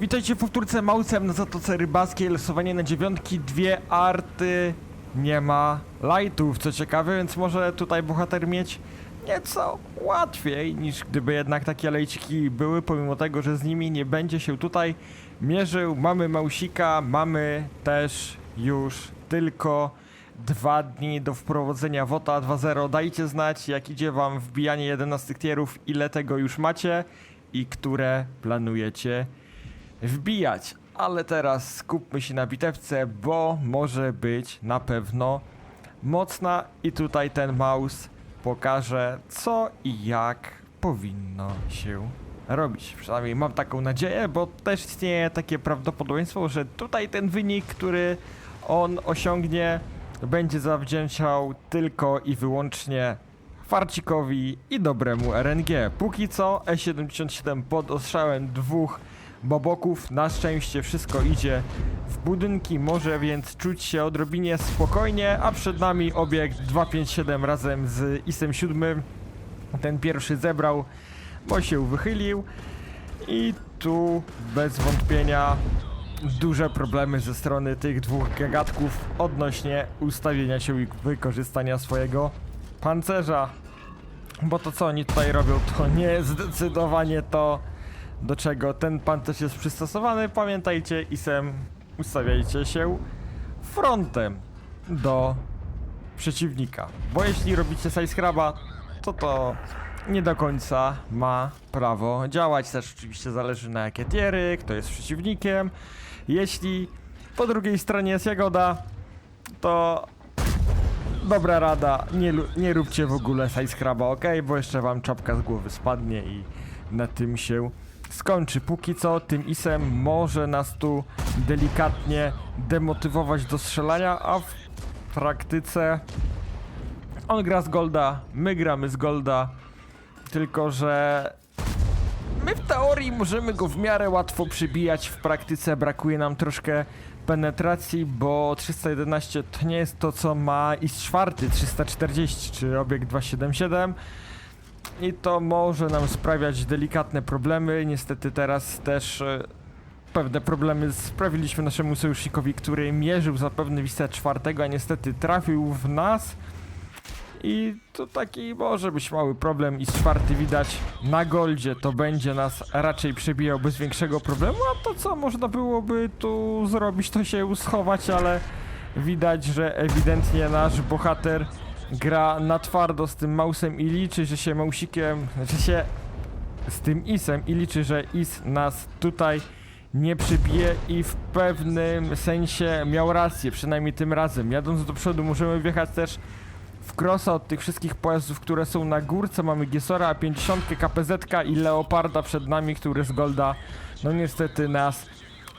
Witajcie w powtórce Mausem na Zatoce Rybackiej, losowanie na dziewiątki, dwie arty, nie ma lightów, co ciekawe, więc może tutaj bohater mieć nieco łatwiej niż gdyby jednak takie lejciki były, pomimo tego, że z nimi nie będzie się tutaj mierzył. Mamy Mausika, mamy też już tylko dwa dni do wprowadzenia WOTA 2.0. Dajcie znać, jak idzie wam wbijanie 11 tierów, ile tego już macie i które planujecie wbijać. Ale teraz skupmy się na bitewce, bo może być na pewno mocna i tutaj ten mouse pokaże co i jak powinno się robić. Przynajmniej mam taką nadzieję, bo też istnieje takie prawdopodobieństwo, że tutaj ten wynik, który on osiągnie, będzie zawdzięczał tylko i wyłącznie farcikowi i dobremu RNG. Póki co E77 pod ostrzałem dwóch boboków. Na szczęście wszystko idzie w budynki, może więc czuć się odrobinie spokojnie, a przed nami obiekt 257 razem z ISem 7. Ten pierwszy zebrał, bo się wychylił i tu bez wątpienia duże problemy ze strony tych dwóch gagatków odnośnie ustawienia się i wykorzystania swojego pancerza. Bo to co oni tutaj robią, to nie zdecydowanie to, do czego ten pancerz jest przystosowany. Pamiętajcie, isem ustawiajcie się frontem do przeciwnika. Bo jeśli robicie size scraba, to to nie do końca ma prawo działać. Też oczywiście zależy na jakie tiery, kto jest przeciwnikiem. Jeśli po drugiej stronie jest Jagoda, to dobra rada, nie, nie róbcie w ogóle size scraba, ok? Bo jeszcze wam czapka z głowy spadnie i na tym się skończy. Póki co tym isem może nas tu delikatnie demotywować do strzelania, a w praktyce on gra z Golda, my gramy z Golda, tylko że my w teorii możemy go w miarę łatwo przybijać, w praktyce brakuje nam troszkę penetracji, bo 311 to nie jest to, co ma IS 4 340 czy obiekt 277 i to może nam sprawiać delikatne problemy. Niestety teraz też e, pewne problemy sprawiliśmy naszemu sojusznikowi, który mierzył zapewne Wisa czwartego, a niestety trafił w nas. I to taki może być mały problem i z czwarty widać na goldzie to będzie nas raczej przebijał bez większego problemu, a to co można byłoby tu zrobić to się schować, ale widać, że ewidentnie nasz bohater gra na twardo z tym mausem i liczy, że się mausikiem, że się z tym isem i liczy, że is nas tutaj nie przybije i w pewnym sensie miał rację, przynajmniej tym razem. Jadąc do przodu możemy wjechać też w crossa od tych wszystkich pojazdów, które są na górce. Mamy Giesora, 50, KPZ i Leoparda przed nami, który z Golda no niestety nas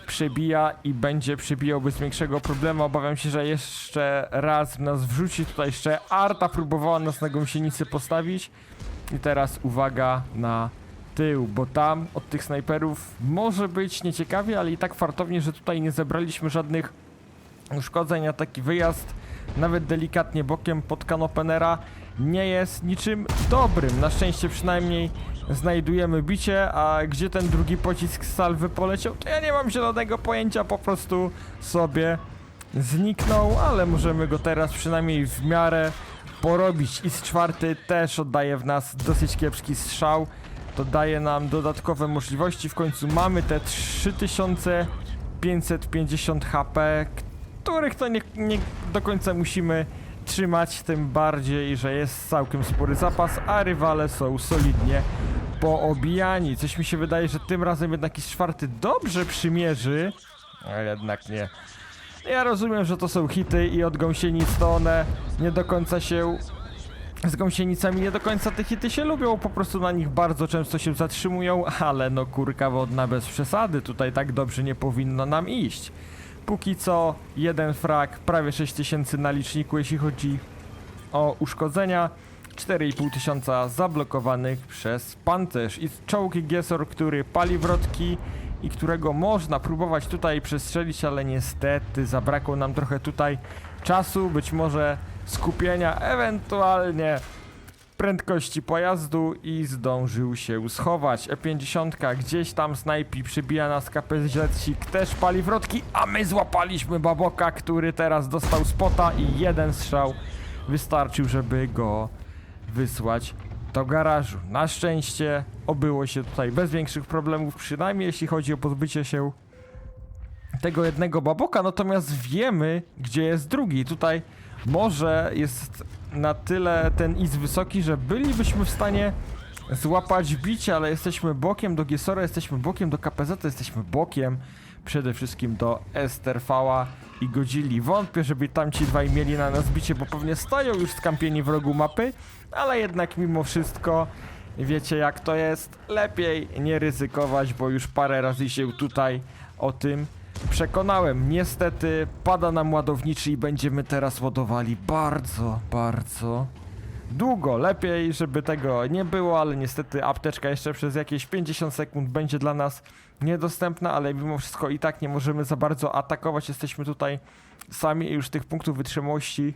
przebija i będzie przebijał bez większego problemu. Obawiam się, że jeszcze raz nas wrzuci. Tutaj jeszcze Arta próbowała nas na gąsienicy postawić. I teraz uwaga na tył, bo tam od tych snajperów może być nieciekawie, ale i tak fartownie, że tutaj nie zebraliśmy żadnych uszkodzeń, a taki wyjazd nawet delikatnie bokiem pod kanopenera nie jest niczym dobrym. Na szczęście przynajmniej znajdujemy bicie, a gdzie ten drugi pocisk z salwy poleciał, to ja nie mam zielonego pojęcia, po prostu sobie zniknął, ale możemy go teraz przynajmniej w miarę porobić. I z czwarty też oddaje w nas dosyć kiepski strzał. To daje nam dodatkowe możliwości. W końcu mamy te 3550 HP, których to nie, nie do końca musimy trzymać, tym bardziej, że jest całkiem spory zapas, a rywale są solidnie poobijani. Coś mi się wydaje, że tym razem jednak jest czwarty dobrze przymierzy, ale jednak nie. Ja rozumiem, że to są hity i od gąsienic to one nie do końca się z gąsienicami nie do końca te hity się lubią, po prostu na nich bardzo często się zatrzymują, ale no kurka wodna bez przesady, tutaj tak dobrze nie powinno nam iść. Póki co jeden frag, prawie 6000 na liczniku, jeśli chodzi o uszkodzenia. 4,5 tysiąca zablokowanych przez pancerz i czołg Giesor, który pali wrotki i którego można próbować tutaj przestrzelić, ale niestety zabrakło nam trochę tutaj czasu, być może skupienia, ewentualnie prędkości pojazdu i zdążył się schować. E50 gdzieś tam snajpi, przybija nas KPZ-sik, też pali wrotki, a my złapaliśmy Baboka, który teraz dostał spota i jeden strzał wystarczył, żeby go wysłać do garażu. Na szczęście obyło się tutaj bez większych problemów, przynajmniej jeśli chodzi o pozbycie się tego jednego baboka, natomiast wiemy, gdzie jest drugi. Tutaj może jest na tyle ten iz wysoki, że bylibyśmy w stanie złapać bicie, ale jesteśmy bokiem do Giesora, jesteśmy bokiem do KPZ, jesteśmy bokiem przede wszystkim do Esterfała i Godzilli. Wątpię, żeby tamci dwaj mieli na nas bicie, bo pewnie stoją już skampieni w rogu mapy, ale jednak mimo wszystko wiecie jak to jest. Lepiej nie ryzykować, bo już parę razy się tutaj o tym przekonałem. Niestety pada nam ładowniczy i będziemy teraz ładowali bardzo, bardzo długo. Lepiej, żeby tego nie było, ale niestety apteczka jeszcze przez jakieś 50 sekund będzie dla nas niedostępna, ale mimo wszystko i tak nie możemy za bardzo atakować. Jesteśmy tutaj sami i już tych punktów wytrzymałości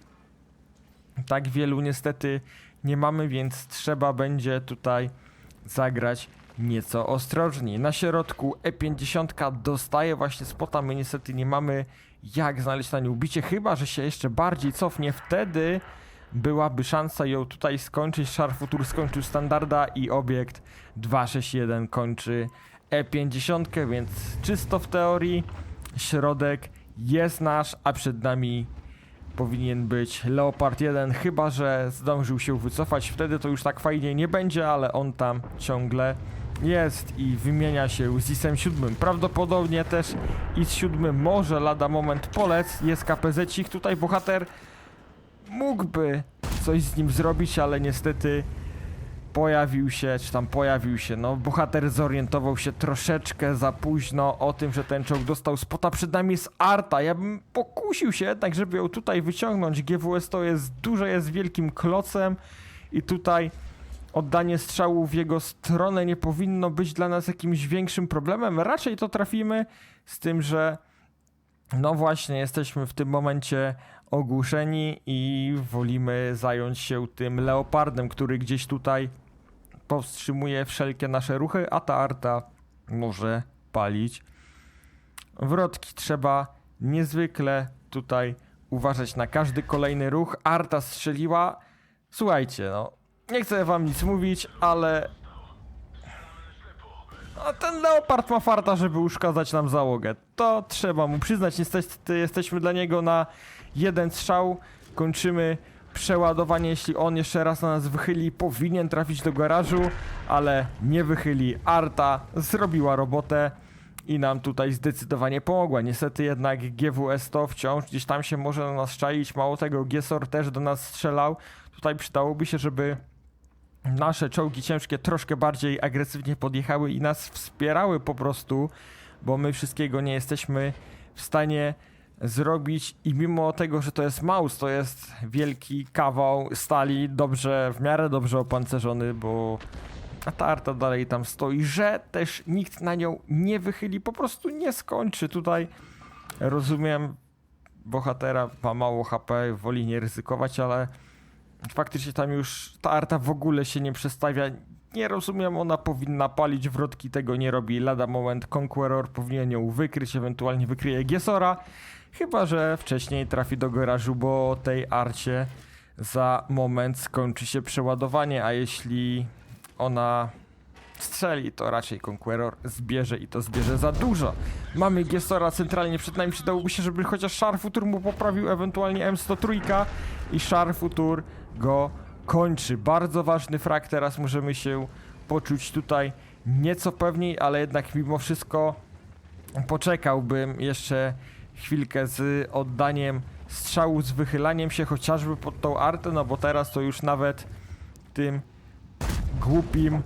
tak wielu niestety nie mamy, więc trzeba będzie tutaj zagrać nieco ostrożniej. Na środku E50 dostaje właśnie spota, my niestety nie mamy jak znaleźć na nie ubicie, chyba że się jeszcze bardziej cofnie, wtedy byłaby szansa ją tutaj skończyć. Szarfutur skończył standarda i obiekt 261 kończy E50, więc czysto w teorii środek jest nasz, a przed nami powinien być Leopard 1, chyba że zdążył się wycofać. Wtedy to już tak fajnie nie będzie, ale on tam ciągle jest i wymienia się z IS-em 7. Prawdopodobnie też IS 7 może lada moment polec. Jest KPZ-cik. Tutaj bohater mógłby coś z nim zrobić, ale niestety pojawił się, czy tam pojawił się, no bohater zorientował się troszeczkę za późno o tym, że ten czołg dostał spota, przed nami jest Arta, ja bym pokusił się jednak, żeby ją tutaj wyciągnąć, GWS to jest duże, jest wielkim klocem i tutaj oddanie strzału w jego stronę nie powinno być dla nas jakimś większym problemem, raczej to trafimy z tym, że no właśnie, jesteśmy w tym momencie ogłuszeni i wolimy zająć się tym leopardem, który gdzieś tutaj powstrzymuje wszelkie nasze ruchy, a ta arta może palić. Wrotki trzeba niezwykle tutaj uważać na każdy kolejny ruch. Arta strzeliła. Słuchajcie, no, nie chcę wam nic mówić, ale a ten leopard ma farta, żeby uszkadzać nam załogę. To trzeba mu przyznać. Niestety jesteśmy dla niego na jeden strzał. Kończymy przeładowanie. Jeśli on jeszcze raz na nas wychyli, powinien trafić do garażu, ale nie wychyli. Arta zrobiła robotę i nam tutaj zdecydowanie pomogła. Niestety jednak GWS to wciąż gdzieś tam się może na nas czaić. Mało tego, Giesor też do nas strzelał. Tutaj przydałoby się, żeby nasze czołgi ciężkie troszkę bardziej agresywnie podjechały i nas wspierały po prostu, bo my wszystkiego nie jesteśmy w stanie zrobić i mimo tego, że to jest Maus, to jest wielki kawał stali, dobrze, w miarę dobrze opancerzony, bo ta arta dalej tam stoi, że też nikt na nią nie wychyli, po prostu nie skończy. Tutaj rozumiem, bohatera ma mało HP, woli nie ryzykować, ale faktycznie tam już ta arta w ogóle się nie przestawia. Nie rozumiem, ona powinna palić wrotki, tego nie robi. Lada moment Conqueror powinien ją wykryć, ewentualnie wykryje Giesora. Chyba, że wcześniej trafi do garażu, bo tej arcie za moment skończy się przeładowanie, a jeśli ona strzeli, to raczej Conqueror zbierze i to zbierze za dużo. Mamy Giesora centralnie przed nami, przydałoby się, żeby chociaż Sharfutur mu poprawił, ewentualnie M103 i Sharfutur go kończy. Bardzo ważny frag, teraz możemy się poczuć tutaj nieco pewniej, ale jednak mimo wszystko poczekałbym jeszcze chwilkę z oddaniem strzału, z wychylaniem się chociażby pod tą artę, no bo teraz to już nawet tym głupim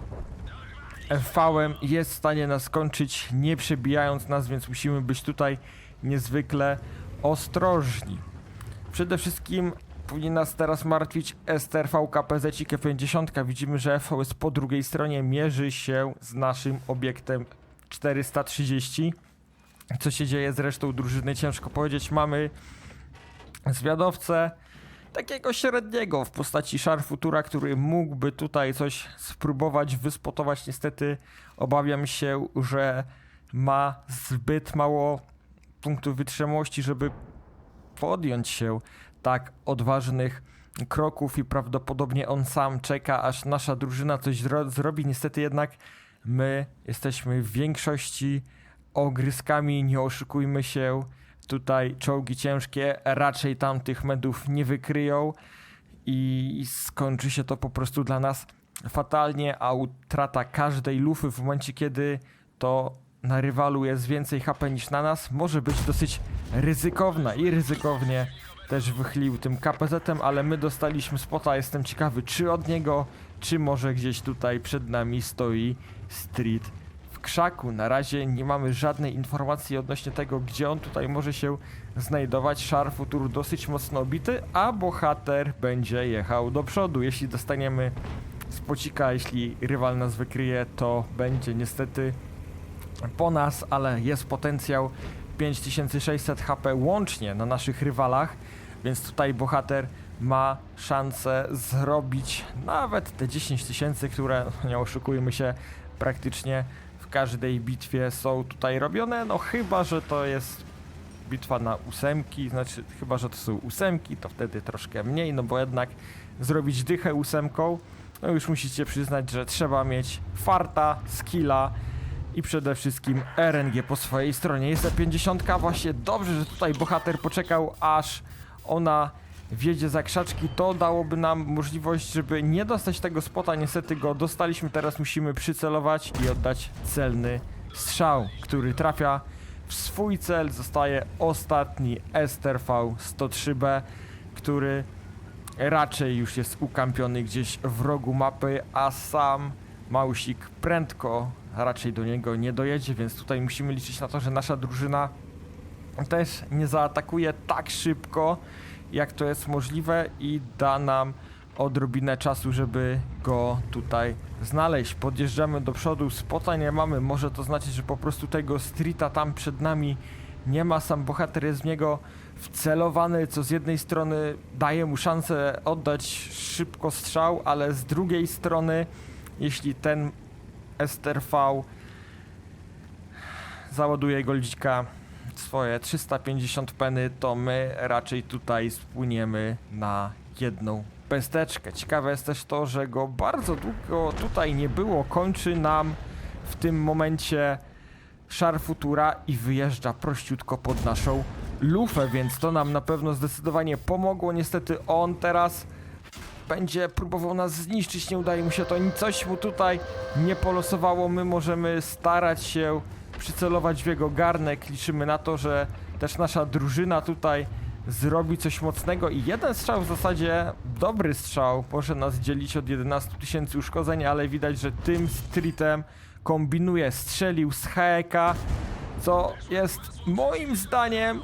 FV-em jest w stanie nas skończyć, nie przebijając nas, więc musimy być tutaj niezwykle ostrożni. Przede wszystkim powinien nas teraz martwić STRV KPZ K50. Widzimy, że FV jest po drugiej stronie, mierzy się z naszym obiektem 430. Co się dzieje z resztą drużyny, ciężko powiedzieć. Mamy zwiadowcę, takiego średniego w postaci Sharfutura, który mógłby tutaj coś spróbować wyspotować. Niestety obawiam się, że ma zbyt mało punktów wytrzymałości, żeby podjąć się tak odważnych kroków i prawdopodobnie on sam czeka, aż nasza drużyna coś zro zrobi. Niestety jednak my jesteśmy w większości ogryskami, nie oszukujmy się. Tutaj czołgi ciężkie raczej tamtych medów nie wykryją i skończy się to po prostu dla nas fatalnie, a utrata każdej lufy w momencie, kiedy to na rywalu jest więcej HP niż na nas, może być dosyć ryzykowna i ryzykownie też wychylił tym KPZ-em, ale my dostaliśmy spota, jestem ciekawy czy od niego, czy może gdzieś tutaj przed nami stoi Street w krzaku. Na razie nie mamy żadnej informacji odnośnie tego, gdzie on tutaj może się znajdować. Szar Futur dosyć mocno obity, a bohater będzie jechał do przodu. Jeśli dostaniemy spocika, jeśli rywal nas wykryje, to będzie niestety po nas, ale jest potencjał 5600 HP łącznie na naszych rywalach, więc tutaj bohater ma szansę zrobić nawet te 10 tysięcy, które, nie oszukujmy się, praktycznie w każdej bitwie są tutaj robione, no chyba, że to jest bitwa na ósemki, znaczy chyba, że to są ósemki, to wtedy troszkę mniej, no bo jednak zrobić dychę ósemką, no już musicie przyznać, że trzeba mieć farta, skilla i przede wszystkim RNG po swojej stronie. Jest ta 50, właśnie dobrze, że tutaj bohater poczekał, aż ona wjedzie za krzaczki, to dałoby nam możliwość, żeby nie dostać tego spota, niestety go dostaliśmy, teraz musimy przycelować i oddać celny strzał, który trafia w swój cel, zostaje ostatni STRV 103B, który raczej już jest ukampiony gdzieś w rogu mapy, a sam Mausik prędko raczej do niego nie dojedzie, więc tutaj musimy liczyć na to, że nasza drużyna też nie zaatakuje tak szybko, jak to jest możliwe i da nam odrobinę czasu, żeby go tutaj znaleźć. Podjeżdżamy do przodu, spota nie mamy, może to znaczyć, że po prostu tego streeta tam przed nami nie ma, sam bohater jest w niego wcelowany, co z jednej strony daje mu szansę oddać szybko strzał, ale z drugiej strony, jeśli ten STRV załaduje goldzika swoje 350 peny, to my raczej tutaj spłyniemy na jedną pesteczkę. Ciekawe jest też to, że go bardzo długo tutaj nie było. Kończy nam w tym momencie szar futura i wyjeżdża prościutko pod naszą lufę, więc to nam na pewno zdecydowanie pomogło. Niestety on teraz będzie próbował nas zniszczyć, nie udaje mu się to, coś mu tutaj nie polosowało, my możemy starać się przycelować w jego garnek, liczymy na to, że też nasza drużyna tutaj zrobi coś mocnego. I jeden strzał w zasadzie, dobry strzał, może nas dzielić od 11 tysięcy uszkodzeń, ale widać, że tym streetem kombinuje, strzelił z HEK-a, co jest moim zdaniem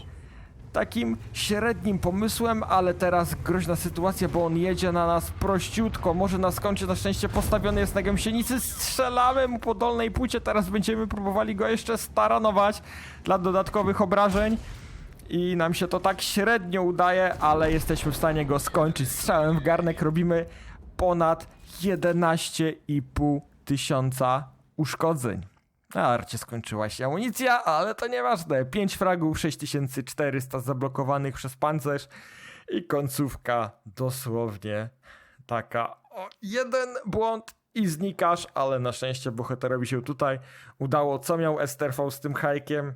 takim średnim pomysłem, ale teraz groźna sytuacja, bo on jedzie na nas prościutko, może nas skończy, na szczęście postawiony jest na gęsienicy, strzelamy mu po dolnej płycie, teraz będziemy próbowali go jeszcze staranować dla dodatkowych obrażeń. I nam się to tak średnio udaje, ale jesteśmy w stanie go skończyć. Strzałem w garnek, robimy ponad 11,5 tysiąca uszkodzeń. Na arcie skończyła się amunicja, ale to nieważne. 5 fragów, 6400 zablokowanych przez pancerz i końcówka dosłownie taka. O, jeden błąd i znikasz, ale na szczęście bohaterowi się tutaj udało. Co miał Esterfał z tym hajkiem?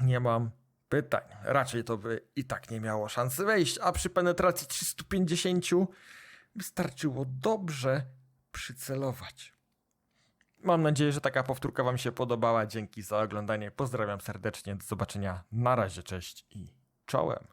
Nie mam pytań. Raczej to by i tak nie miało szansy wejść, a przy penetracji 350 wystarczyło dobrze przycelować. Mam nadzieję, że taka powtórka Wam się podobała. Dzięki za oglądanie. Pozdrawiam serdecznie. Do zobaczenia. Na razie, cześć i czołem.